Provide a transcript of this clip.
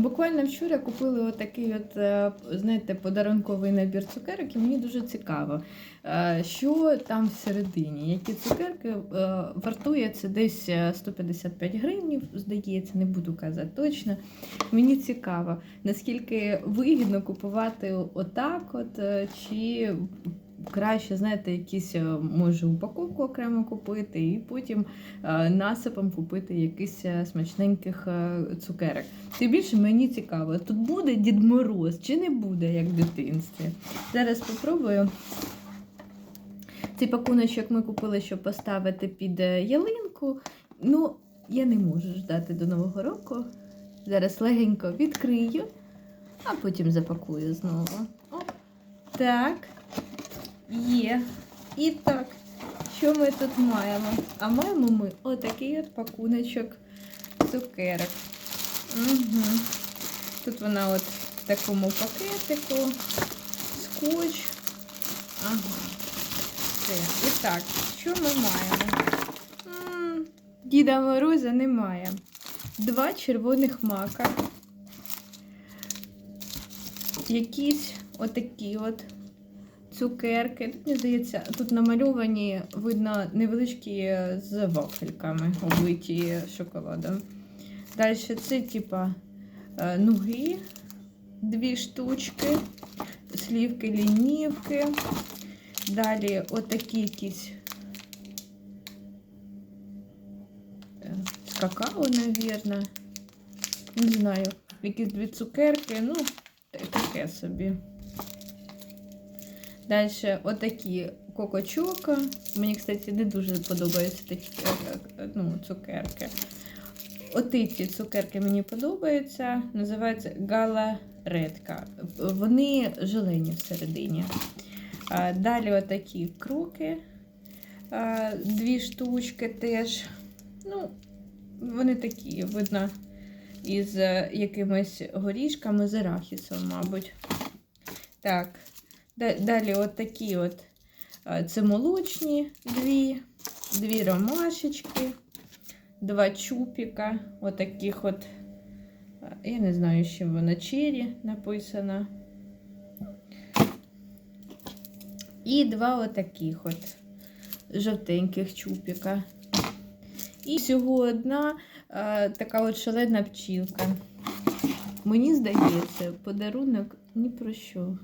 Буквально вчора купили отакий, от, е, знаєте, подарунковий набір цукерок, і мені дуже цікаво, е, що там всередині. Які цукерки е, вартує це десь е, 155 гривень, здається, не буду казати точно. Мені цікаво, наскільки вигідно купувати отак, от, чи краще, знаєте, якісь е, може упаковку окремо купити, і потім е, насипом купити якийсь е, смачненьких цукерок. Тим більше мені цікаво, тут буде Дід Мороз чи не буде, як в дитинстві. Зараз спробую. Цей пакуночок ми купили, щоб поставити під ялинку. Ну, я не можу ждати до Нового року. Зараз легенько відкрию, а потім запакую знову. Оп. Так. Є. І так, що ми тут маємо? А маємо ми отакий от пакуночок цукерок. Угу. Тут вона от в такому пакетику, скотч. Ага. Все. І так, що ми маємо? Діда Мороза немає. Два червоних мака. Якісь отакі от цукерки. Тут, мені здається, тут намальовані, видно, невеличкі з вафельками, облиті шоколадом. Далі це, типа, е, нуги, дві штучки, слівки, лінівки. Далі отакі якісь е, какао, навірно. Не знаю, якісь дві цукерки, ну, таке собі. Далі отакі кокочока. Мені, кстати, не дуже подобаються такі е, е, ну, цукерки. Оті ці цукерки мені подобаються. Називаються галаретка. Вони желені всередині. Далі отакі круки. Дві штучки теж. Ну, вони такі, видно, із е, якимись горішками з арахісом, мабуть. Так. Да- Далі от такі от е, це молочні дві, дві ромашечки, два чупіка, от от, е, я не знаю, що воно чері написано. І два отаких от жовтеньких чупіка. І всього одна е, така от шалена пчілка. Мені здається, подарунок ні про що.